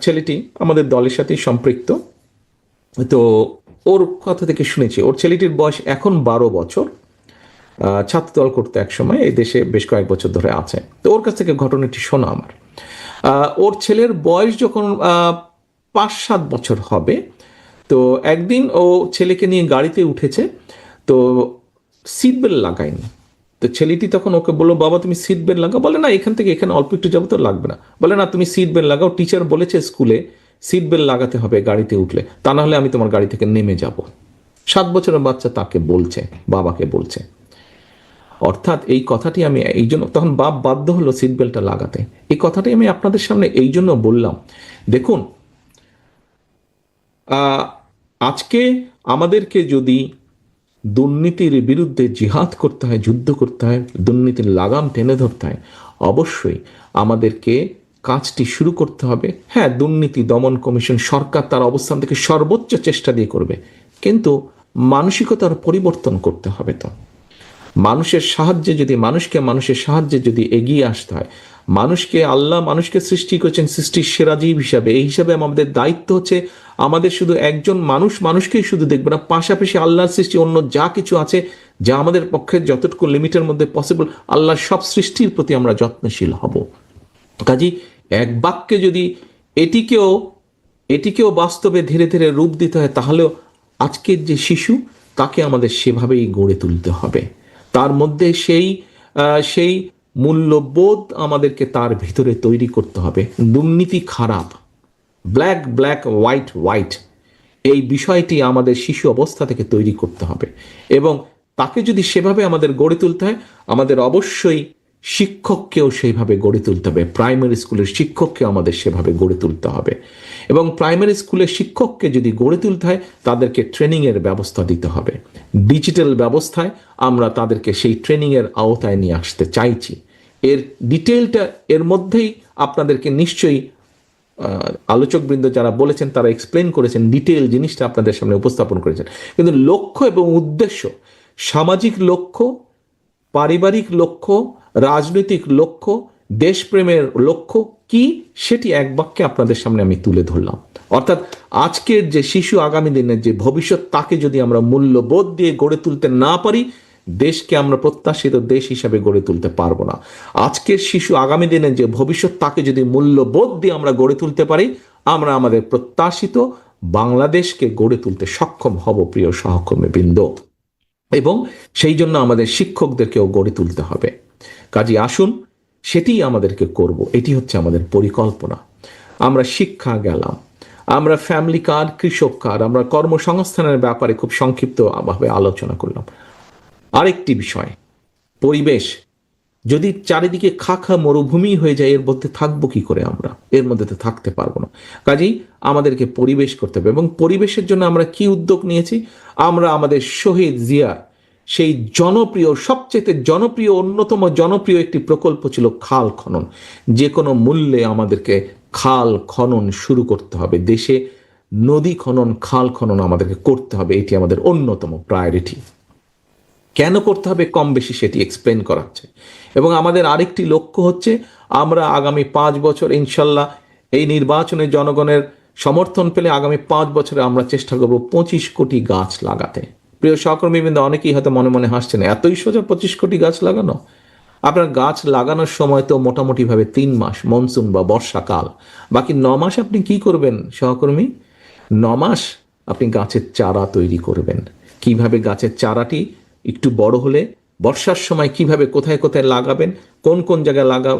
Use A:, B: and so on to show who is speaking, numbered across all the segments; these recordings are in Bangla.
A: ছেলেটি আমাদের দলের সাথেই সম্পৃক্ত। তো ওর কথা থেকে শুনেছি ওর ছেলেটির বয়স এখন বারো বছর। আহ, ছাত্রদল করতে এক সময় এই দেশে বেশ কয়েক বছর ধরে আছে। তো ওর কাছ থেকে ঘটনাটি শোনা আমার। ওর ছেলের বয়স যখন পাঁচ সাত বছর হবে তো একদিন ও ছেলেকে নিয়ে গাড়িতে উঠেছে তো সিট বেল্ট লাগায়নি। তো ছেলেটি তখন ওকে বলল, বাবা, তুমি সিট বেল্ট লাগাও। বলে, না, এখান থেকে এখানে অল্প একটু যাব তো লাগবে না। বলে, না, তুমি সিট বেল্ট লাগাও। টিচার বলেছে স্কুলে সিট বেল্ট লাগাতে হবে গাড়িতে উঠলে, তা না হলে আমি তোমার গাড়ি থেকে নেমে যাব। সাত বছরের বাচ্চা তাকে বলছে, বাবাকে বলছে। অর্থাৎ এই কথাটি আমি এই জন্য, তখন বাপ বাধ্য হলো সিট বেল্টটা লাগাতে। এই কথাটি আমি আপনাদের সামনে এই জন্য বললাম। দেখুন আজকে আমাদেরকে যদি দুর্নীতির বিরুদ্ধে জিহাদ করতে হয়, যুদ্ধ করতে হয়, দুর্নীতির লাগাম টেনে ধরতে হয়। অবশ্যই আমাদেরকে কাজটি শুরু করতে হবে। হ্যাঁ দুর্নীতি দমন কমিশন সরকার তার অবস্থান থেকে সর্বোচ্চ চেষ্টা দিয়ে করবে। কিন্তু মানসিকতার পরিবর্তন করতে হবে তো। মানুষের সাহায্যে যদি, মানুষকে মানুষের সাহায্যে যদি এগিয়ে আসতে হয় মানুষকে, আল্লাহ মানুষকে সৃষ্টি করেছেন সৃষ্টির সেরা জীব হিসাবে। এই হিসাবে আমাদের দায়িত্ব হচ্ছে আমাদের শুধু একজন মানুষ মানুষকেই শুধু দেখবে না, পাশাপাশি আল্লাহর সৃষ্টি, অন্য যা কিছু আছে যা আমাদের পক্ষে যতটুকু লিমিটের মধ্যে পসিবল আল্লাহর সব সৃষ্টির প্রতি আমরা যত্নশীল হব। কাজী, এক বাক্যে যদি এটিকেও এটিকেও বাস্তবে ধীরে ধীরে রূপ দিতে হয়, তাহলেও আজকের যে শিশু, তাকে আমাদের সেভাবেই গড়ে তুলতে হবে। তার মধ্যে সেই সেই মূল্যবোধ আমাদেরকে তার ভিতরে তৈরি করতে হবে। দুর্নীতি খারাপ। ব্ল্যাক ব্ল্যাক হোয়াইট হোয়াইট এই বিষয়টি আমাদের শিশু অবস্থা থেকে তৈরি করতে হবে। এবং তাকে যদি সেভাবে আমাদের গড়ে তুলতে হয়, আমাদের অবশ্যই শিক্ষককেও সেইভাবে গড়ে তুলতে হবে। প্রাইমারি স্কুলের শিক্ষককে আমাদের সেভাবে গড়ে তুলতে হবে। এবং প্রাইমারি স্কুলের শিক্ষককে যদি গড়ে তুলতে হয়, তাদেরকে ট্রেনিংয়ের ব্যবস্থা দিতে হবে। ডিজিটাল ব্যবস্থায় আমরা তাদেরকে সেই ট্রেনিংয়ের আওতায় নিয়ে আসতে চাইছি। এর ডিটেলটা এর মধ্যেই আপনাদেরকে নিশ্চয়ই আলোচকবৃন্দ যারা বলেছেন তারা এক্সপ্লেন করেছেন ডিটেল জিনিসটা আপনাদের সামনে উপস্থাপন করেছেন। কিন্তু লক্ষ্য এবং উদ্দেশ্য, সামাজিক লক্ষ্য, পারিবারিক লক্ষ্য, রাজনৈতিক লক্ষ্য, দেশপ্রেমের লক্ষ্য কি সেটি এক বাক্যে আপনাদের সামনে আমি তুলে ধরলাম। অর্থাৎ আজকের যে শিশু আগামী দিনের যে ভবিষ্যৎ, তাকে যদি আমরা মূল্যবোধ দিয়ে গড়ে তুলতে না পারি দেশকে আমরা প্রত্যাশিত দেশ হিসাবে গড়ে তুলতে পারব না। আজকের শিশু আগামী দিনের যে ভবিষ্যৎ, তাকে যদি মূল্যবোধ দিয়ে আমরা গড়ে তুলতে পারি, আমরা আমাদের প্রত্যাশিত বাংলাদেশকে গড়ে তুলতে সক্ষম হব, প্রিয় সহকর্মী বৃন্দ এবং সেই জন্য আমাদের শিক্ষকদেরকেও গড়ে তুলতে হবে। কাজে আসুন সেটিই আমাদেরকে করব, এটি হচ্ছে আমাদের পরিকল্পনা। আমরা শিক্ষা গেলাম, আমরা ফ্যামিলি কার্ড, কৃষক কার্ড, আমরা কর্মসংস্থানের ব্যাপারে খুব সংক্ষিপ্তভাবে আলোচনা করলাম। আরেকটি বিষয়, পরিবেশ। যদি চারিদিকে খা খা মরুভূমি হয়ে যায়, এর মধ্যে থাকব কি করে আমরা? এর মধ্যে তো থাকতে পারব না। কাজেই আমাদেরকে পরিবেশ করতে হবে এবং পরিবেশের জন্য আমরা কি উদ্যোগ নিয়েছি? আমরা আমাদের শহীদ জিয়ার সেই জনপ্রিয় সবচেয়ে জনপ্রিয়, অন্যতম জনপ্রিয় একটি প্রকল্প ছিল খাল খনন। যে কোনো মূল্যে আমাদেরকে খাল খনন শুরু করতে হবে। দেশে নদী খনন, খাল খনন আমাদেরকে করতে হবে। এটি আমাদের অন্যতম প্রায়োরিটি কেন করতে হবে কম বেশি সেটি এক্সপ্লেন করাচ্ছে এবং আমাদের আরেকটি লক্ষ্য হচ্ছে, আমরা আগামী পাঁচ বছর ইনশাল্লাহ এই নির্বাচনে জনগণের সমর্থন পেলে আগামী পাঁচ বছরে আমরা চেষ্টা করব পঁচিশ কোটি গাছ লাগাতে। প্রিয় সহকর্মীবৃন্দ, অনেকেই হয়তো মনে মনে হাসছেন, এতই সোজা পঁচিশ কোটি গাছ লাগানো? আপনার গাছ লাগানোর সময় তো মোটামুটিভাবে তিন মাস, মনসুন বা বর্ষাকাল। বাকি ন মাস আপনি কি করবেন সহকর্মী? ন মাস আপনি গাছের চারা তৈরি করবেন। কীভাবে গাছের চারাটি একটু বড় হলে বর্ষার সময় কীভাবে কোথায় কোথায় লাগাবেন, কোন কোন জায়গায় লাগা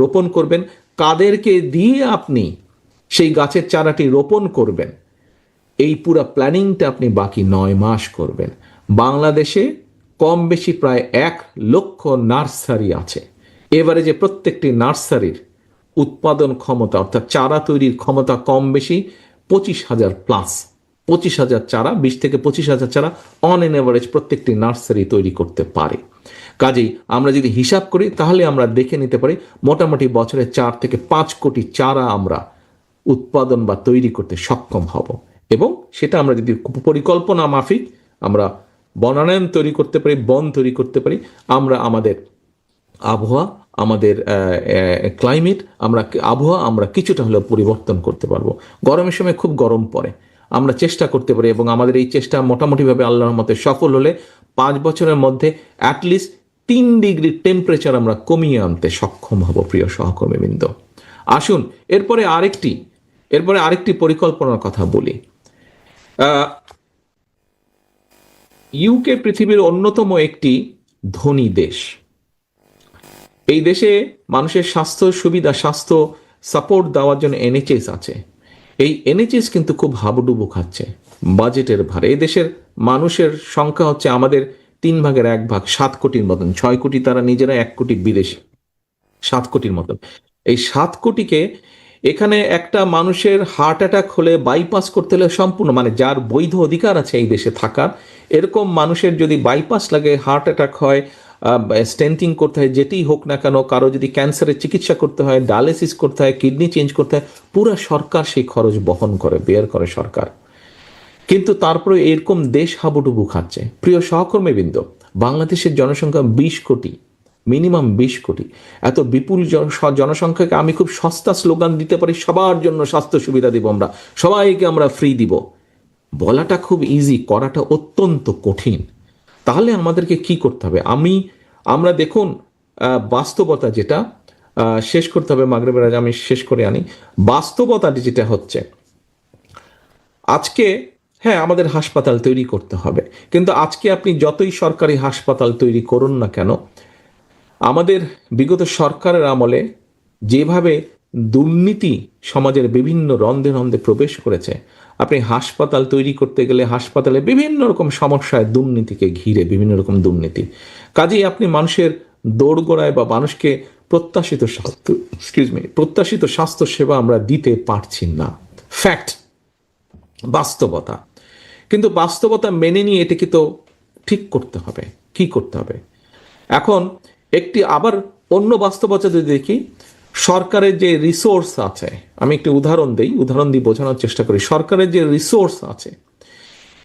A: রোপণ করবেন, কাদেরকে দিয়ে আপনি সেই গাছের চারাটি রোপণ করবেন, এই পুরো প্ল্যানিংটা আপনি বাকি নয় মাস করবেন। বাংলাদেশে কম বেশি প্রায় এক লক্ষ নার্সারি আছে। এবারে যে প্রত্যেকটি নার্সারির উৎপাদন ক্ষমতা, অর্থাৎ চারা তৈরির ক্ষমতা কম বেশি পঁচিশ হাজার প্লাস। পঁচিশ হাজার চারা, বিশ থেকে পঁচিশ হাজার চারা অন এন এভারেজ প্রত্যেকটি নার্সারি তৈরি করতে পারে। কাজেই আমরা যদি হিসাব করি, তাহলে আমরা দেখে নিতে পারি মোটামুটি বছরে চার থেকে পাঁচ কোটি চারা আমরা উৎপাদন বা তৈরি করতে সক্ষম হব। এবং সেটা আমরা যদি পরিকল্পনা মাফিক আমরা বনায়ন তৈরি করতে পারি, বন তৈরি করতে পারি, আমরা আমাদের আবহাওয়া, আমাদের ক্লাইমেট আমরা আবহাওয়া আমরা কিছুটা হলেও পরিবর্তন করতে পারব। গরমের সময় খুব গরম পড়ে। আমরা চেষ্টা করতে পারি এবং আমাদের এই চেষ্টা মোটামুটিভাবে আল্লাহর মতে সফল হলে পাঁচ বছরের মধ্যে অ্যাটলিস্ট তিন ডিগ্রি টেম্পারেচার আমরা কমিয়ে আনতে সক্ষম হব, প্রিয় সহকর্মীবৃন্দ। আসুন, এরপরে আরেকটি এরপরে আরেকটি পরিকল্পনার কথা বলি। ইউকে পৃথিবীর অন্যতম একটি ধনী দেশ। এই দেশে মানুষের স্বাস্থ্য সুবিধা, স্বাস্থ্য সাপোর্ট দেওয়ার জন্য এনএচএস আছে। এই এনএচএস কিন্তু খুব হাবুডুবু খাচ্ছে। বাজেটের ভারে। এই দেশের মানুষের সংখ্যা হচ্ছে আমাদের তিন ভাগের এক ভাগ, সাত কোটির মতন। ছয় কোটি তারা নিজেরা, এক কোটি বিদেশি। সাত কোটির মতন। এই সাত কোটিকে এখানে একটা মানুষের হার্ট অ্যাটাক হলে বাইপাস করতে হলে সম্পূর্ণ মানে যার বৈধ অধিকার আছে এই দেশে থাকার, এরকম মানুষের যদি বাইপাস লাগে, হার্ট অ্যাটাক হয় স্টেন্টিং করতে হয়, যেটি হোক না কেন, কারও যদি ক্যান্সারের চিকিৎসা করতে হয় ডায়ালিসিস করতে হয় কিডনি চেঞ্জ করতে হয়, পুরো সরকার সেই খরচ বহন করে বের করে সরকার। কিন্তু তারপরে এরকম দেশ হাবুডুবু খাচ্ছে। প্রিয় সহকর্মীবৃন্দ বাংলাদেশের জনসংখ্যা বিশ কোটি মিনিমাম বিশ কোটি। এত বিপুল জনসংখ্যাকে আমি খুব সস্তা স্লোগান দিতে পারি, সবার জন্য স্বাস্থ্য সুবিধা দিব আমরা, সবাইকে আমরা ফ্রি দিব। বলাটা খুব ইজি করাটা অত্যন্ত কঠিন। তাহলে আমাদেরকে কি করতে হবে? আমি, আমরা দেখুন বাস্তবতা যেটা শেষ করতে হবে মাগরেবের আজ আমি শেষ করে আনি। বাস্তবতা যেটা হচ্ছে, আজকে হ্যাঁ আমাদের হাসপাতাল তৈরি করতে হবে। কিন্তু আজকে আপনি যতই সরকারি হাসপাতাল তৈরি করুন না কেন, আমাদের বিগত সরকারের আমলে যেভাবে দুর্নীতি সমাজের বিভিন্ন রন্ধে রন্ধে প্রবেশ করেছে আপনি হাসপাতাল তৈরি করতে গেলে হাসপাতালে বিভিন্ন রকম সমস্যায় দুর্নীতিকে ঘিরে বিভিন্ন রকম দুর্নীতি। কাজেই আপনি মানুষের দৌড়গোড়ায় বা মানুষকে প্রত্যাশিত স্বাস্থ্য এক্সকিউজ মি প্রত্যাশিত স্বাস্থ্য সেবা আমরা দিতে পারছি না। ফ্যাক্ট বাস্তবতা। কিন্তু বাস্তবতা মেনে নিয়ে এটাকে তো ঠিক করতে হবে। কি করতে হবে? এখন একটি আবার অন্য বাস্তবতা যদি দেখি সরকারের যে রিসোর্স আছে, আমি একটি উদাহরণ দিই, উদাহরণ দিয়ে বোঝানোর চেষ্টা করি। সরকারের যে রিসোর্স আছে,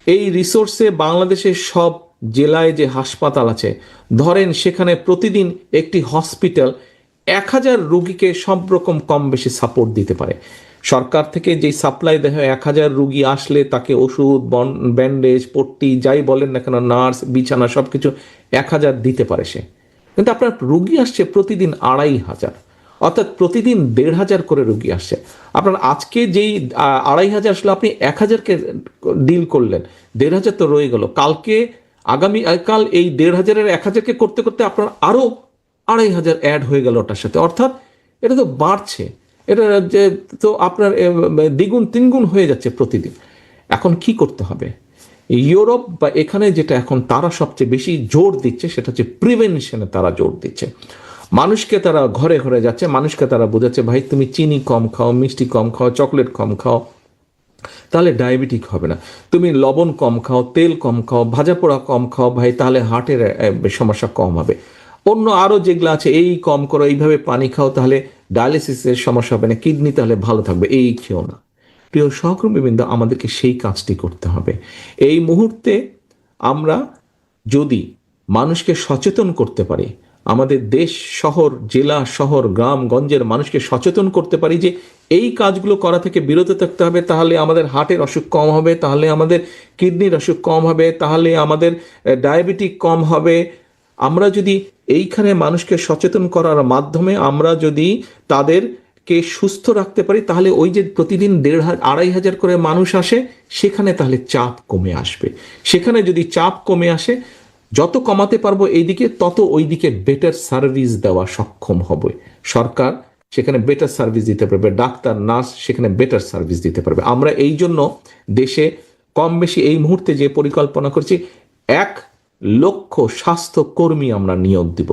A: এই রিসোর্সে বাংলাদেশের সব জেলায় যে হাসপাতাল আছে, ধরেন সেখানে প্রতিদিন একটি হসপিটাল এক হাজার রুগীকে সব রকম কম বেশি সাপোর্ট দিতে পারে। সরকার থেকে যেই সাপ্লাই দেওয়া হয়, এক হাজার রুগী আসলে তাকে ওষুধ ব্যান্ডেজ পট্টি, যাই বলেন না কেন নার্স বিছানা সব কিছু এক হাজার দিতে পারে সে। কিন্তু আপনার রুগী আসছে প্রতিদিন আড়াই হাজার। অর্থাৎ প্রতিদিন দেড় হাজার করে রুগী আসছে। আপনার আজকে যেই আড়াই হাজার আসলে, আপনি এক হাজারকে ডিল করলেন, দেড় হাজার তো রয়ে গেল। কালকে, আগামী কাল এই দেড় হাজারের এক হাজারকে করতে করতে আপনার আরও আড়াই হাজার অ্যাড হয়ে গেল ওটার সাথে। অর্থাৎ এটা তো বাড়ছে। এটা যে, তো আপনার দ্বিগুণ, তিনগুণ হয়ে যাচ্ছে প্রতিদিন। এখন কি করতে হবে? ইউরোপ বা এখানে যেটা এখন তারা সবচেয়ে বেশি জোর দিচ্ছে, সেটা হচ্ছে প্রিভেনশনে তারা জোর দিচ্ছে। মানুষকে তারা ঘরে ঘরে যাচ্ছে, মানুষকে তারা বোঝাচ্ছে, ভাই, তুমি চিনি কম খাও, মিষ্টি কম খাও, চকলেট কম খাও, তাহলে ডায়াবেটিক হবে না। তুমি লবণ কম খাও, তেল কম খাও, ভাজা পোড়া কম খাও, ভাই, তাহলে হার্টের সমস্যা কম হবে। অন্য আরও যেগুলো আছে, এই কম করো, এইভাবে পানি খাও, তাহলে ডায়ালিসিসের সমস্যা হবে না, কিডনি তাহলে ভালো থাকবে। এই খেও না। প্রিয় সহকর্মীবৃন্দ, আমাদেরকে সেই কাজটি করতে হবে। এই মুহূর্তে আমরা যদি মানুষকে সচেতন করতে পারি আমাদের দেশ, শহর, জেলা, শহর, গ্রাম, গঞ্জের মানুষকে সচেতন করতে পারি যে এই কাজগুলো করা থেকে বিরত থাকতে হবে, তাহলে আমাদের হার্টের অসুখ কম হবে, তাহলে আমাদের কিডনির অসুখ কম হবে, তাহলে আমাদের ডায়াবেটিক কম হবে। আমরা যদি এইখানে মানুষকে সচেতন করার মাধ্যমে আমরা যদি তাদের কে সুস্থ রাখতে পারি, তাহলে ওই যে প্রতিদিন দেড় হাজার আড়াই হাজার করে মানুষ আসে, সেখানে তাহলে চাপ কমে আসবে। সেখানে যদি চাপ কমে আসে যত কমাতে পারব এইদিকে, তত ওই দিকে বেটার সার্ভিস দেওয়া সক্ষম হবে। সরকার সেখানে বেটার সার্ভিস দিতে পারবে, ডাক্তার নার্স সেখানে বেটার সার্ভিস দিতে পারবে। আমরা এই জন্য দেশে কম বেশি এই মুহূর্তে যে পরিকল্পনা করছি, এক লক্ষ স্বাস্থ্য কর্মী আমরা নিয়োগ দিব।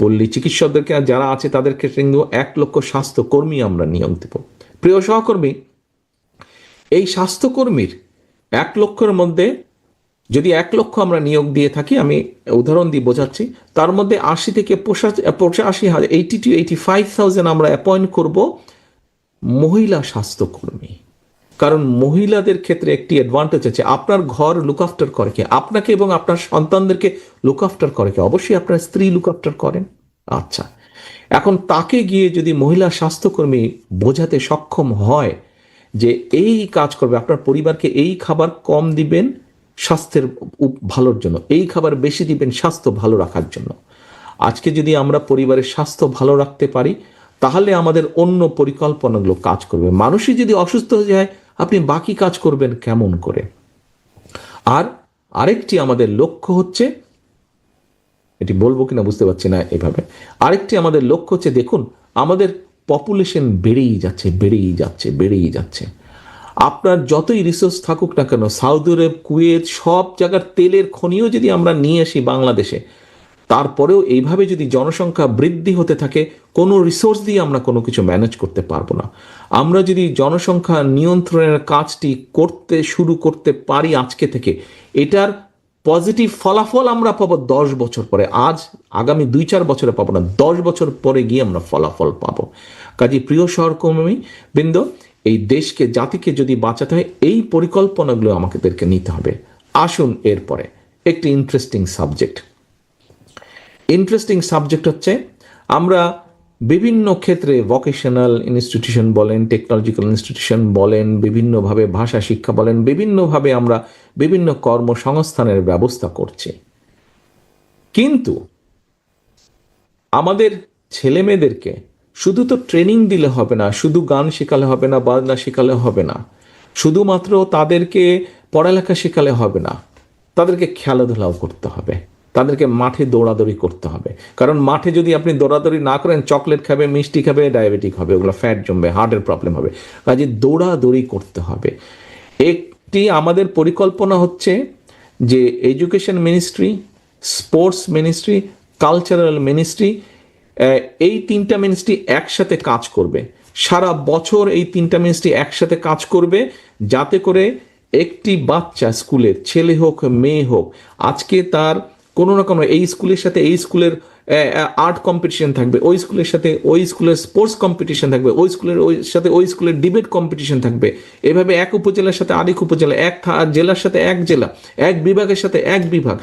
A: পল্লী চিকিৎসকদেরকে যারা আছে তাদেরকে কিন্তু এক লক্ষ স্বাস্থ্য কর্মী আমরা নিয়োগ দেব। প্রিয় সহকর্মী, এই স্বাস্থ্যকর্মীর এক লক্ষের মধ্যে যদি এক লক্ষ আমরা নিয়োগ দিয়ে থাকি, আমি উদাহরণ দিয়ে বোঝাচ্ছি, তার মধ্যে আশি থেকে পঁচাশি হাজার eighty to eighty five thousand আমরা অ্যাপয়েন্ট করব মহিলা স্বাস্থ্যকর্মী। কারণ মহিলাদের ক্ষেত্রে একটি অ্যাডভান্টেজ আছে, আপনার ঘর লুক আফটার করে কে? আপনাকে এবং আপনার সন্তানদেরকে লুক আফটার করে কে? অবশ্যই আপনার স্ত্রী লুক আফটার করেন। আচ্ছা এখন তাকে গিয়ে যদি মহিলা স্বাস্থ্যকর্মী বোঝাতে সক্ষম হয় যে এই কাজ করবে, আপনার পরিবারকে এই খাবার কম দিবেন স্বাস্থ্যের ভালোর জন্য। এই খাবার বেশি দিবেন স্বাস্থ্য ভালো রাখার জন্য। আজকে যদি আমরা পরিবারের স্বাস্থ্য ভালো রাখতে পারি, তাহলে আমাদের অন্য পরিকল্পনাগুলো কাজ করবে। মানুষই যদি অসুস্থ হয়ে যায়, আপনি বাকি কাজ করবেন কেমন করে? আর আরেকটি আমাদের লক্ষ্য হচ্ছে, এটি বলব কিনা বুঝতে পারছি না এভাবে। আরেকটি আমাদের লক্ষ্য হচ্ছে, দেখুন, আমাদের পপুলেশন বেড়েই যাচ্ছে বেড়েই যাচ্ছে বেড়েই যাচ্ছে। আপনার যতই রিসোর্স থাকুক না কেন সাউদি আরব কুয়েত সব জায়গার তেলের খনিও যদি আমরা নিয়ে আসি বাংলাদেশে, তারপরেও এইভাবে যদি জনসংখ্যা বৃদ্ধি হতে থাকে, কোনো রিসোর্স দিয়ে আমরা কোনো কিছু ম্যানেজ করতে পারব না। আমরা যদি জনসংখ্যা নিয়ন্ত্রণের কাজটি করতে শুরু করতে পারি আজকে থেকে, এটার পজিটিভ ফলাফল আমরা পাবো দশ বছর পরে। আজ, আগামী দুই চার বছরে পাবো না, দশ বছর পরে গিয়ে আমরা ফলাফল পাবো। কাজে প্রিয় সহকর্মী বৃন্দ এই দেশকে, জাতিকে যদি বাঁচাতে হয়, এই পরিকল্পনাগুলো আমাদেরকে নিতে হবে। আসুন এরপরে একটি ইন্টারেস্টিং সাবজেক্ট ইন্টারেস্টিং সাবজেক্ট হচ্ছে, আমরা বিভিন্ন ক্ষেত্রে ভোকেশনাল ইনস্টিটিউশন বলেন টেকনোলজিক্যাল ইনস্টিটিউশন বলেন, বিভিন্নভাবে ভাষা শিক্ষা বলেন, বিভিন্নভাবে আমরা বিভিন্ন কর্মসংস্থানের ব্যবস্থা করছি। কিন্তু আমাদের ছেলে মেয়েদেরকে শুধু তো ট্রেনিং দিলে হবে না, শুধু গান শেখালে হবে না, বাজনা শেখালে হবে না, শুধুমাত্র তাদেরকে পড়ালেখা শেখালে হবে না, তাদেরকে খেলাধুলাও করতে হবে, তাদেরকে মাঠে দৌড়াদৌড়ি করতে হবে, কারণ মাঠে যদি আপনি দৌড়াদৌড়ি না করেন চকলেট খাবে, মিষ্টি খাবে ডায়াবেটিক হবে, ওগুলো ফ্যাট জমবে হার্টের প্রবলেম হবে, কাজে দৌড়াদৌড়ি করতে হবে। একটি আমাদের পরিকল্পনা হচ্ছে যে education ministry sports ministry cultural ministry এই তিনটা মিনিস্ট্রি একসাথে কাজ করবে। সারা বছর এই তিনটা মিনিস্ট্রি একসাথে কাজ করবে, যাতে করে একটি বাচ্চা স্কুলের ছেলে হোক, মেয়ে হোক, আজকে তার কোনো না কোনো এই স্কুলের সাথে এই স্কুলের আর্ট কম্পিটিশন থাকবে, ওই স্কুলের সাথে ওই স্কুলের স্পোর্টস কম্পিটিশন থাকবে, ওই স্কুলের, ওই সাথে ওই স্কুলের ডিবেট কম্পিটিশন থাকবে। এভাবে এক উপজেলার সাথে আরেক উপজেলা, এক জেলার সাথে এক জেলা, এক বিভাগের সাথে এক বিভাগ।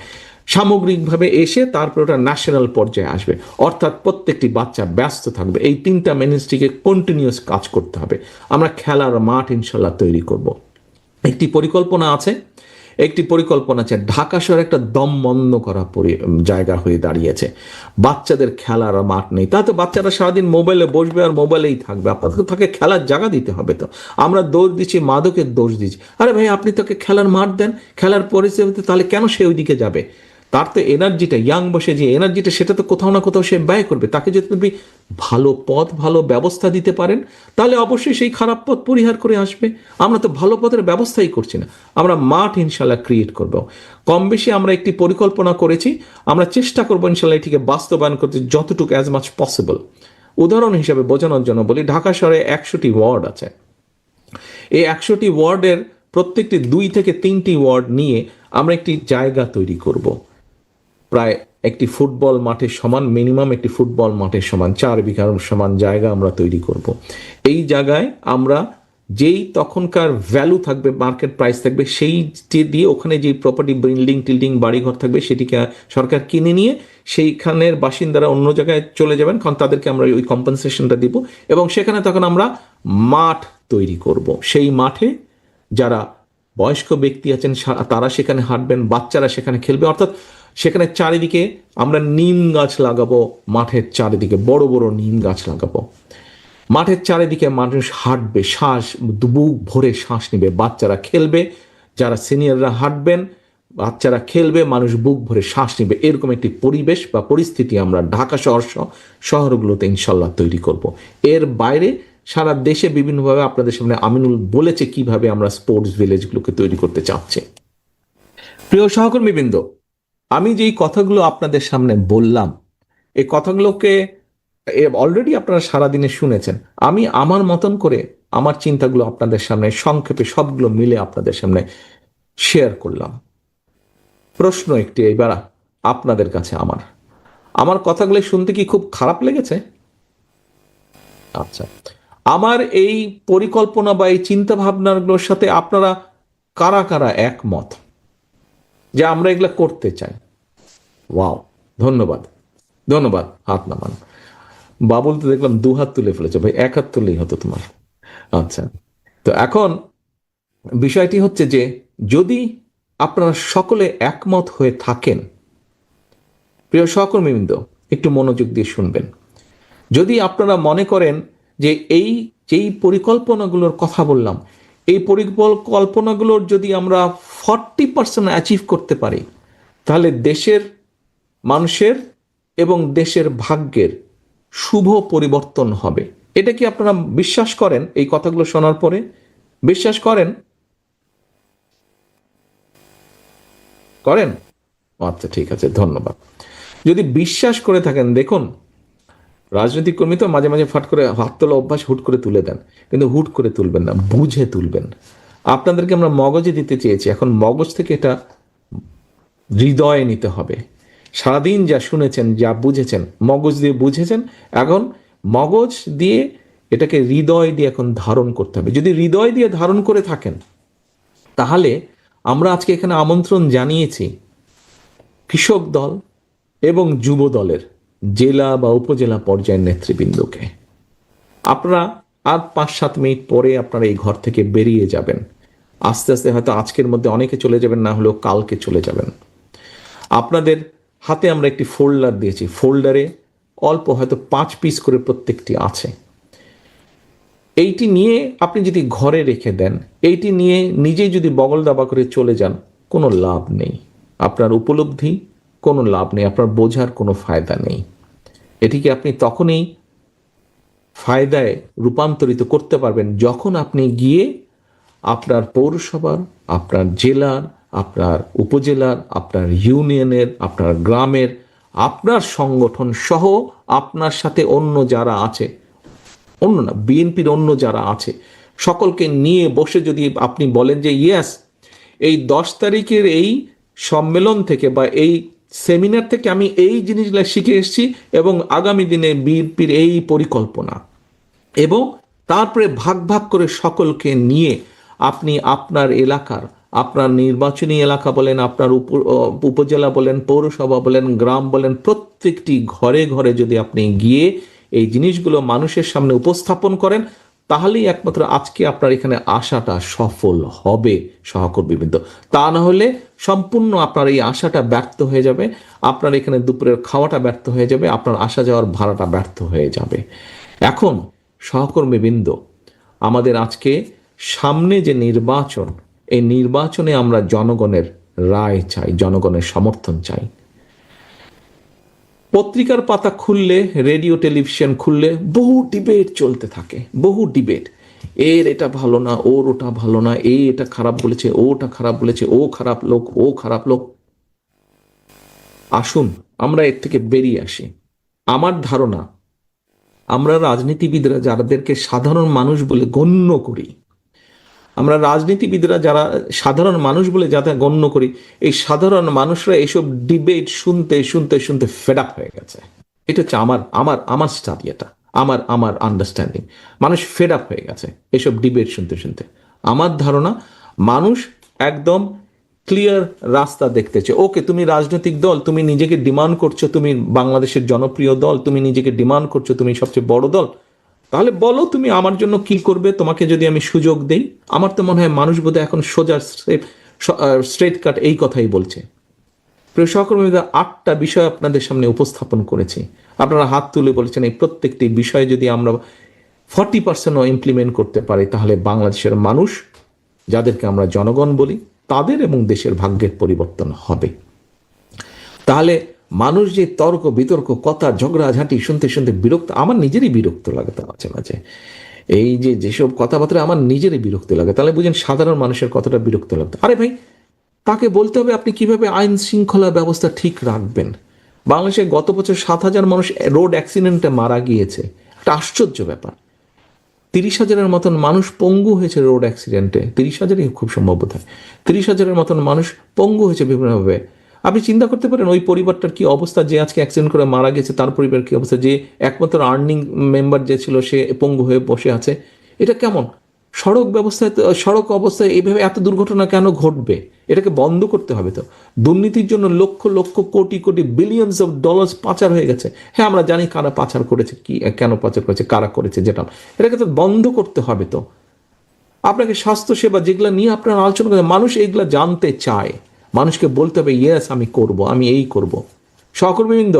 A: সামগ্রিকভাবে এসে তারপর ওটা ন্যাশনাল পর্যায়ে আসবে। অর্থাৎ প্রত্যেকটি বাচ্চা ব্যস্ত থাকবে। এই তিনটা মিনিস্ট্রিকে কন্টিনিউয়াস কাজ করতে হবে। আমরা খেলার মাঠ ইনশাল্লাহ তৈরি করব। একটি পরিকল্পনা আছে। একটি পরিকল্পনা আছে, ঢাকা শহর একটা দম বন্ধ করা জায়গা হয়ে দাঁড়িয়েছে। বাচ্চাদের খেলার মাঠ নেই। তাতে বাচ্চারা সারাদিন মোবাইলে বসবে আর মোবাইলেই থাকবে। আপনাদের তাকে খেলার জায়গা দিতে হবে তো। আমরা দোষ দিচ্ছি, মাদকের দোষ দিচ্ছি। আরে ভাই, আপনি তাকে খেলার মাঠ দেন। খেলার পরিস্থিতিতে তাহলে কেন সে ওইদিকে যাবে? তার তো এনার্জিটা ইয়াং বসে যে এনার্জিটা, সেটা তো কোথাও না কোথাও সে ব্যয় করবে। তাকে যদি আপনি ভালো পথ, ভালো ব্যবস্থা দিতে পারেন, তাহলে অবশ্যই সেই খারাপ পথ পরিহার করে আসবে। আমরা তো ভালো পথের ব্যবস্থাই করছি না। আমরা মাঠ ইনশাল্লাহ ক্রিয়েট করব। কম বেশি আমরা একটি পরিকল্পনা করেছি। আমরা চেষ্টা করব ইনশাল্লাহ এটিকে বাস্তবায়ন করতে যতটুকু অ্যাজ মাচ পসিবল উদাহরণ হিসাবে বোঝানোর জন্য বলি, ঢাকা শহরে একশোটি ওয়ার্ড আছে। এই একশোটি ওয়ার্ডের প্রত্যেকটি দুই থেকে তিনটি ওয়ার্ড নিয়ে আমরা একটি জায়গা তৈরি করব। প্রায় একটি ফুটবল মাঠের সমান, মিনিমাম একটি ফুটবল মাঠের সমান, চার বিঘার সমান জায়গা আমরা তৈরি করব। এই জায়গায় আমরা যেই তখনকার ভ্যালু থাকবে মার্কেট প্রাইস থাকবে, সেই দিয়ে ওখানে যে প্রপার্টি বিল্ডিং টিল্ডিং বাড়িঘর থাকবে, সেটিকে সরকার কিনে নিয়ে সেইখানের বাসিন্দারা অন্য জায়গায় চলে যাবেন, কারণ তাদেরকে আমরা ওই কম্পেনসেশনটা দিব এবং সেখানে তখন আমরা মাঠ তৈরি করব। সেই মাঠে যারা বয়স্ক ব্যক্তি আছেন তারা সেখানে হাঁটবেন, বাচ্চারা সেখানে খেলবে। অর্থাৎ সেখানে চারিদিকে আমরা নিম গাছ লাগাবো, মাঠের চারিদিকে, বড় বড় নিম গাছ লাগাবো। মাঠের চারিদিকে মানুষ হাঁটবে, শ্বাস, বুক ভরে শ্বাস নেবে, বাচ্চারা খেলবে, যারা সিনিয়ররা হাঁটবেন, বাচ্চারা খেলবে, মানুষ বুক ভরে শ্বাস নেবে। এরকম একটি পরিবেশ বা পরিস্থিতি আমরা ঢাকা শহর শহরগুলোতে ইনশাল্লাহ তৈরি করব। এর বাইরে সারা দেশে বিভিন্নভাবে আপনাদের সামনে আমিনুল বলেছে কীভাবে আমরা স্পোর্টস ভিলেজগুলোকে তৈরি করতে চাচ্ছি। প্রিয় সহকর্মীবৃন্দ আমি যেই কথাগুলো আপনাদের সামনে বললাম, এই কথাগুলোকে অলরেডি আপনারা সারাদিনে শুনেছেন। আমি আমার মতন করে আমার চিন্তাগুলো আপনাদের সামনে, সংক্ষেপে সবগুলো মিলে আপনাদের সামনে শেয়ার করলাম। প্রশ্ন একটি, এবার আপনাদের কাছে আমার। আমার কথাগুলো শুনতে কি খুব খারাপ লেগেছে? আচ্ছা আমার এই পরিকল্পনা বা এই চিন্তা ভাবনাগুলোর সাথে আপনারা কারা কারা একমত? যে আমরা এগুলা করতে চাই। ওয়াও, ধন্যবাদ। ধন্যবাদ, হাত নামান। বাবুল তো দেখলাম দু হাত তুলে ফেলেছে, ভাই এক হাত তুলেই হতো তোমার। আচ্ছা তো এখন বিষয়টি হচ্ছে যে, যদি আপনারা সকলে একমত হয়ে থাকেন, প্রিয় সহকর্মীবৃন্দ, একটু মনোযোগ দিয়ে শুনবেন। যদি আপনারা মনে করেন যে এই, যেই পরিকল্পনাগুলোর কথা বললাম, এই পরিকল্পনাগুলোর যদি আমরা ফর্টি পার্সেন্ট অ্যাচিভ করতে পারি, তাহলে দেশের মানুষের এবং দেশের ভাগ্যের শুভ পরিবর্তন হবে। এটা কি আপনারা বিশ্বাস করেন? এই কথাগুলো শোনার পরে বিশ্বাস করেন? করেন? আচ্ছা ঠিক আছে, ধন্যবাদ। যদি বিশ্বাস করে থাকেন, দেখুন, রাজনৈতিক কর্মী তো মাঝে মাঝে ফাট করে হাত তোলা অভ্যাস হুট করে তুলে দেন, কিন্তু হুট করে তুলবেন না, বুঝে তুলবেন। আপনাদেরকে আমরা মগজে দিতে চেয়েছি। এখন মগজ থেকে এটা হৃদয়ে নিতে হবে। সারাদিন যা শুনেছেন, যা বুঝেছেন, মগজ দিয়ে বুঝেছেন, এখন মগজ দিয়ে এটাকে হৃদয় দিয়ে এখন ধারণ করতে হবে। যদি হৃদয় দিয়ে ধারণ করে থাকেন, তাহলে আমরা আজকে এখানে আমন্ত্রণ জানিয়েছি কৃষক দল এবং যুব দলের জেলা বা উপজেলা পর্যায়ের নেতৃবৃন্দকে। আপনারা আর পাঁচ সাত মিনিট পরে আপনারা এই ঘর থেকে বেরিয়ে যাবেন। আস্তে আস্তে হয়তো আজকের মধ্যে অনেকে চলে যাবেন, না হলেও কালকে চলে যাবেন। আপনাদের হাতে আমরা একটি ফোল্ডার দিয়েছি। ফোল্ডারে অল্প হয়তো পাঁচ পিস করে প্রত্যেকটি আছে। এইটি নিয়ে আপনি যদি ঘরে রেখে দেন, এইটি নিয়ে নিজেই যদি বগল দাবা করে চলে যান, কোনো লাভ নেই। আপনার উপলব্ধি, কোনো লাভ নেই। আপনার বোঝার কোনো ফায়দা নেই। এটিকে আপনি তখনই ফায়দায় রূপান্তরিত করতে পারবেন যখন আপনি গিয়ে আপনার পৌরসভার, আপনার জেলার, আপনার উপজেলার, আপনার ইউনিয়নের, আপনার গ্রামের, আপনার সংগঠন সহ আপনার সাথে অন্য যারা আছে, অন্য না, বিএনপির অন্য যারা আছে, সকলকে নিয়ে বসে যদি আপনি বলেন যে, ইয়েস, এই দশ তারিখের এই সম্মেলন থেকে বা এই সেমিনার থেকে আমি এই জিনিসগুলো শিখে এসেছি এবং আগামী দিনে বিএনপির এই পরিকল্পনা। এবং তারপরে ভাগ ভাগ করে সকলকে নিয়ে আপনি আপনার এলাকার, আপনার নির্বাচনী এলাকা বলেন, আপনার উপজেলা বলেন, পৌরসভা বলেন, গ্রাম বলেন, প্রত্যেকটি ঘরে ঘরে যদি আপনি গিয়ে এই জিনিসগুলো মানুষের সামনে উপস্থাপন করেন, তাহলেই একমাত্র আজকে আপনার এখানে আশাটা সফল হবে, সহকর্মীবৃন্দ। তা না হলে সম্পূর্ণ আপনার এই আশাটা ব্যর্থ হয়ে যাবে, আপনার এখানে দুপুরের খাওয়াটা ব্যর্থ হয়ে যাবে, আপনার আসা যাওয়ার ভাড়াটা ব্যর্থ হয়ে যাবে। এখন, সহকর্মীবৃন্দ, আমাদের আজকে সামনে যে নির্বাচন, এই নির্বাচনে আমরা জনগণের রায় চাই, জনগণের সমর্থন চাই। পত্রিকার পাতা খুললে, রেডিও, টেলিভিশন খুললে বহু ডিবেট চলতে থাকে, বহু ডিবেট। এর এটা ভালো না, ওর ওটা ভালো না, এ এটা খারাপ বলেছে, ও ওটা খারাপ বলেছে, ও খারাপ লোক, ও খারাপ লোক। আসুন, আমরা এর থেকে বেরিয়ে আসি। আমার ধারণা, আমরা রাজনীতিবিদরা যাদেরকে সাধারণ মানুষ বলে গণ্য করি আমরা রাজনীতিবিদরা যারা সাধারণ মানুষ বলে যাতে গণ্য করি, এই সাধারণ মানুষরা এইসব ডিবেট শুনতে শুনতে শুনতে ফেড আপ হয়ে গেছে। এটা হচ্ছে আমার আমার আমার স্টাডি এটা। আমার আমার আন্ডারস্ট্যান্ডিং মানুষ ফেড আপ হয়ে গেছে এসব ডিবেট শুনতে শুনতে। আমার ধারণা, মানুষ একদম ক্লিয়ার রাস্তা দেখতে দেখতেছে। ওকে, তুমি রাজনৈতিক দল, তুমি নিজেকে ডিমান্ড করছ, তুমি বাংলাদেশের জনপ্রিয় দল, তুমি নিজেকে ডিমান্ড করছ, তুমি সবচেয়ে বড় দল। তাহলে বলো তুমি আমার জন্য কি করবে? তোমাকে যদি আমি সুযোগ দেই, আমার তো মনে হয় মানুষ বোধহয় এখন সোজা স্ট্রেট কাট এই কথাই বলছে। প্রিয় সহকর্মীদের আটটা বিষয় আপনাদের সামনে উপস্থাপন করেছি। আপনারা হাত তুলে বলেছেন, এই প্রত্যেকটি বিষয়ে যদি আমরা ফর্টি পার্সেন্টও ইমপ্লিমেন্ট করতে পারি, তাহলে বাংলাদেশের মানুষ, যাদেরকে আমরা জনগণ বলি, তাদের এবং দেশের ভাগ্যের পরিবর্তন হবে। তাহলে মানুষ যে তর্ক, বিতর্ক, কথা ঝগড়াঝাঁটি শুনতে শুনতে বিরক্ত, আমার নিজেরই বিরক্ত লাগে তা মাঝে মাঝে। এই যে, যেসব কথাবার্তা আমার নিজেরই বিরক্ত লাগে, তাহলে বুঝেন সাধারণ মানুষের কতটা বিরক্ত লাগতো। আরে ভাই, তাকে বলতে হবে আপনি কীভাবে আইন শৃঙ্খলা ব্যবস্থা ঠিক রাখবেন? বাংলাদেশে গত বছর সাত হাজার মানুষ রোড অ্যাক্সিডেন্টে মারা গিয়েছে। একটা আশ্চর্য ব্যাপার। তিরিশ হাজারের মতন মানুষ পঙ্গু হয়েছে রোড অ্যাক্সিডেন্টে। তিরিশ হাজারই খুব সম্ভব হয় তিরিশ হাজারের মতন মানুষ পঙ্গু হয়েছে বিভিন্নভাবে। আপনি চিন্তা করতে পারেন ওই পরিবারটার কি অবস্থা, যে আজকে অ্যাক্সিডেন্ট করে মারা গেছে, তার পরিবার কি অবস্থা, যে একমাত্র আর্নিং মেম্বার যে ছিল, সে পঙ্গু হয়ে বসে আছে। এটা কেমন? সড়ক ব্যবস্থায় সড়ক অবস্থায় এইভাবে এত দুর্ঘটনা কেন ঘটবে? এটাকে বন্ধ করতে হবে তো। দুর্নীতির জন্য lakh lakh, crore crore billions of dollars পাচার হয়ে গেছে। হ্যাঁ আমরা জানি কারা পাচার করেছে, কি, কেন পাচার করেছে, কারা করেছে, যেটা। এটাকে তো বন্ধ করতে হবে তো। আপনাকে স্বাস্থ্যসেবা যেগুলো নিয়ে আপনারা আলোচনা করেন, মানুষ এইগুলো জানতে চায়। মানুষকে বলতে হবে ইয়েস আমি করব, আমি এই করব। সহকর্মীবৃন্দ,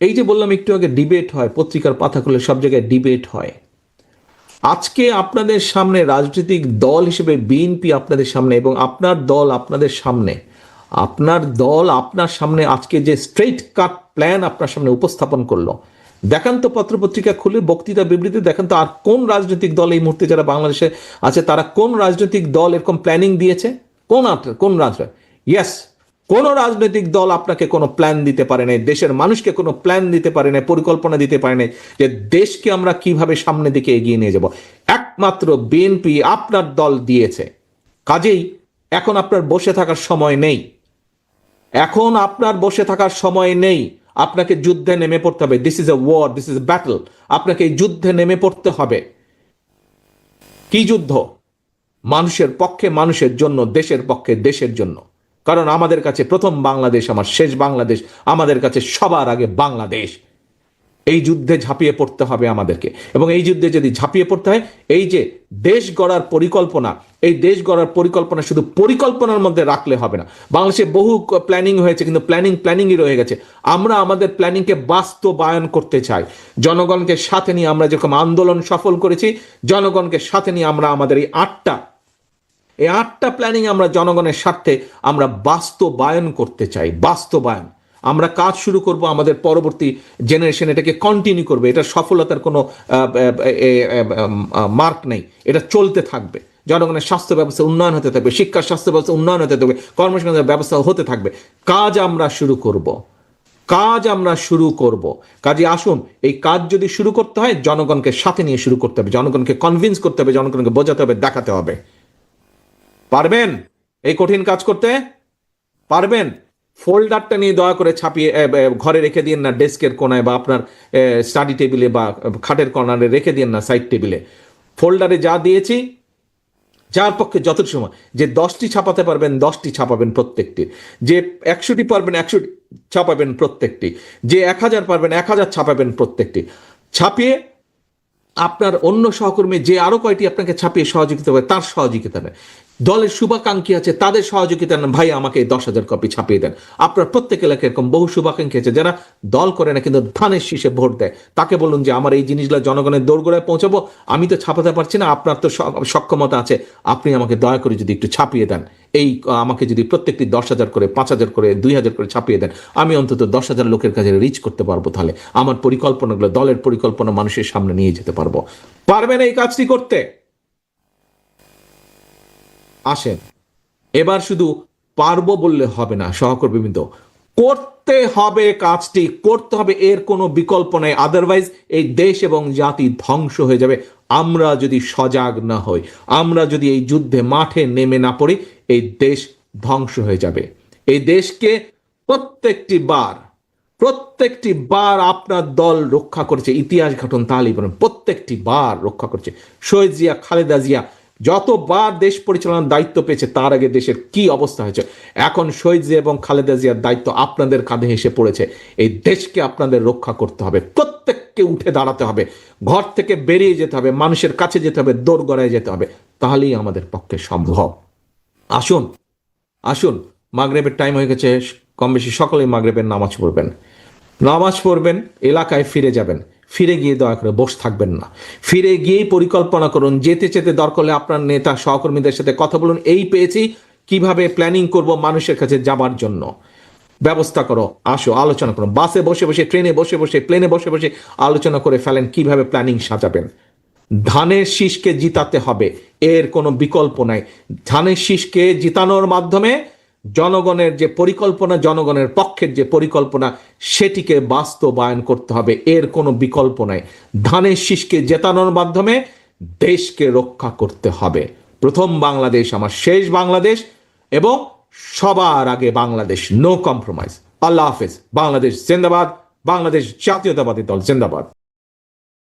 A: এই যে বললাম, একটু আগে ডিবেট হয়, পত্রিকার পাতা খুলে সব জায়গায় ডিবেট হয়। আজকে আপনাদের সামনে রাজনৈতিক দল হিসেবে বিএনপি আপনাদের সামনে এবং আপনার দল আপনাদের সামনে, আপনার দল আপনার সামনে আজকে যে স্ট্রেট কাট প্ল্যান আপনার সামনে উপস্থাপন করল। দেখান তো পত্রপত্রিকা খুলে, বক্তৃতা বিবৃতি দেখান তো আর কোন রাজনৈতিক দল এই মুহূর্তে যারা বাংলাদেশে আছে, তারা কোন রাজনৈতিক দল এরকম প্ল্যানিং দিয়েছে? কোন কোন রাজনৈতিক ইয়েস কোন রাজনৈতিক দল আপনাকে কোনো প্ল্যান দিতে পারে নাই, দেশের মানুষকে কোনো প্ল্যান দিতে পারে নাই, পরিকল্পনা দিতে পারে নাই যে দেশকে আমরা কীভাবে সামনের দিকে এগিয়ে নিয়ে যাব। একমাত্র বিএনপি আপনার দল দিয়েছে। কাজেই এখন আপনার বসে থাকার সময় নেই। এখন আপনার বসে থাকার সময় নেই। আপনাকে যুদ্ধে নেমে পড়তে হবে। This is a war this is battle আপনাকে যুদ্ধে নেমে পড়তে হবে। কি যুদ্ধ? মানুষের পক্ষে, মানুষের জন্য, দেশের পক্ষে, দেশের জন্য। কারণ আমাদের কাছে প্রথম বাংলাদেশ, আমার শেষ বাংলাদেশ, আমাদের কাছে সবার আগে বাংলাদেশ। এই যুদ্ধে ঝাঁপিয়ে পড়তে হবে আমাদেরকে। এবং এই যুদ্ধে যদি ঝাঁপিয়ে পড়তে হয়, এই যে দেশ গড়ার পরিকল্পনা, এই দেশ গড়ার পরিকল্পনা শুধু পরিকল্পনার মধ্যে রাখলে হবে না। বাংলাদেশে বহু প্ল্যানিং হয়েছে, কিন্তু প্ল্যানিং প্ল্যানিংই রয়ে গেছে। আমরা আমাদের প্ল্যানিংকে বাস্তবায়ন করতে চাই। জনগণকে সাথে নিয়ে আমরা যেরকম আন্দোলন সফল করেছি, জনগণকে সাথে নিয়ে আমরা আমাদের এই আটটা এই আটটা প্ল্যানিং আমরা জনগণের স্বার্থে আমরা বাস্তবায়ন করতে চাই, বাস্তবায়ন। আমরা কাজ শুরু করব, আমাদের পরবর্তী জেনারেশন এটাকে কন্টিনিউ করবে। এটা সফলতার কোনো মার্ক নেই। এটা চলতে থাকবে। জনগণের স্বাস্থ্য ব্যবস্থা উন্নয়ন হতে থাকবে, শিক্ষা স্বাস্থ্য ব্যবস্থা উন্নয়ন হতে থাকবে কর্মসংস্থানের ব্যবস্থা হতে থাকবে। কাজ আমরা শুরু করব। কাজ আমরা শুরু করব। কাজে আসুন, এই কাজ যদি শুরু করতে হয়, জনগণকে সাথে নিয়ে শুরু করতে হবে। জনগণকে কনভিন্স করতে হবে, জনগণকে বোঝাতে হবে, দেখাতে হবে। পারবেন? এই কঠিন কাজ করতে পারবেন? ফোল্ডারটা নিয়ে দয়া করে ছাপিয়ে ঘরে রেখে দিন না, ডেস্কের কোনায় বা আপনার স্টাডি টেবিলে বা খাটের কর্নারে রেখে দিন না, সাইড টেবিলে। ফোল্ডারে যা দিয়েছি, যার পক্ষে যত সময় যে দশটি ছাপাতে পারবেন, দশটি ছাপাবেন প্রত্যেকটি। যে একশোটি পারবেন একশোটি ছাপাবেন প্রত্যেকটি। যে এক হাজার পারবেন, এক হাজার ছাপাবেন প্রত্যেকটি। ছাপিয়ে আপনার অন্য সহকর্মী যে আরও কয়টি আপনাকে ছাপিয়ে সহযোগিতা করে, তার সহযোগিতা নেন দলের শুভাকাঙ্ক্ষী আছে, তাদের সহযোগিতা নেন। ভাই, আমাকে দশ হাজার কপি ছাপিয়ে দেন। আপনার প্রত্যেক এলাকায় এরকম বহু শুভাকাঙ্ক্ষী আছে যারা দল করে না, কিন্তু ধানের শীষে ভোট দেয়। তাকে বলুন যে, আমার এই জিনিসগুলো জনগণের দোরগোড়ায় পৌঁছাবো, আমি তো ছাপাতে পারছি না, আপনার তো সক্ষমতা আছে। আপনি আমাকে দয়া করে যদি একটু ছাপিয়ে দেন। এই আমাকে যদি প্রত্যেকটি দশ হাজার করে, পাঁচ হাজার করে, দুই হাজার করে ছাপিয়ে দেন, আমি অন্তত দশ হাজার লোকের কাছে রিচ করতে পারব তাহলে। আমার পরিকল্পনাগুলো, দলের পরিকল্পনা মানুষের সামনে নিয়ে যেতে পারব। পারবেন এই কাজটি করতে? আসেন। এবার শুধু পারব বললে হবে না, সহকর্মীবৃন্দ। করতে হবে কাজটি, করতে হবে, এর কোনো বিকল্প নেই। আদারওয়াইজ এই দেশ এবং জাতি ধ্বংস হয়ে যাবে। আমরা যদি সজাগ না হই, আমরা যদি এই যুদ্ধে মাঠে নেমে না পড়ি, এই দেশ ধ্বংস হয়ে যাবে। এই দেশকে প্রত্যেকটি বার প্রত্যেকটি বার আপনার দল রক্ষা করেছে। ইতিহাস ঘটন তাহলেই বলেন প্রত্যেকটি বার রক্ষা করেছে। শহীদ জিয়া, খালেদা জিয়া যতবার দেশ পরিচালনার দায়িত্ব পেয়েছে, তার আগে দেশের কি অবস্থা হয়েছে? এখন শহীদ জিয়া এবং খালেদা জিয়ার দায়িত্ব আপনাদের কাঁধে এসে পড়েছে। এই দেশকে আপনাদের রক্ষা করতে হবে, প্রত্যেককে উঠে দাঁড়াতে হবে, ঘর থেকে বেরিয়ে যেতে হবে, মানুষের কাছে যেতে হবে দৌড় গড়ায় যেতে হবে। তাহলেই আমাদের পক্ষে সম্ভব। আসুন আসুন, মাগরেবের টাইম হয়ে গেছে কম বেশি সকলেই মাগরেবের নামাজ পড়বেন। নামাজ পড়বেন, এলাকায় ফিরে যাবেন। ফিরে গিয়ে দয়া করে বসে থাকবেন না। ফিরে গিয়েই পরিকল্পনা করুন। যেতে যেতে দরকার আপনার নেতা, সহকর্মীদের সাথে কথা বলুন। এই পেয়েছি। কীভাবে প্ল্যানিং করব মানুষের কাছে যাবার জন্য? ব্যবস্থা করো। আসো, আলোচনা করো। বাসে বসে বসে ট্রেনে বসে বসে প্লেনে বসে বসে আলোচনা করে ফেলেন কীভাবে প্ল্যানিং সাজাবেন। ধানের শীষকে জিতাতে হবে। এর কোনো বিকল্প নাই। ধানের শীষকে জিতানোর মাধ্যমে জনগণের যে পরিকল্পনা, জনগণের পক্ষের যে পরিকল্পনা, সেটিকে বাস্তবায়ন করতে হবে। এর কোনো বিকল্প নাই। ধানের শীষকে জেতানোর মাধ্যমে দেশকে রক্ষা করতে হবে। প্রথম বাংলাদেশ, আমার শেষ বাংলাদেশ এবং সবার আগে বাংলাদেশ। নো কম্প্রোমাইজ আল্লাহ হাফেজ। বাংলাদেশ জিন্দাবাদ। বাংলাদেশ জাতীয়তাবাদী দল জিন্দাবাদ।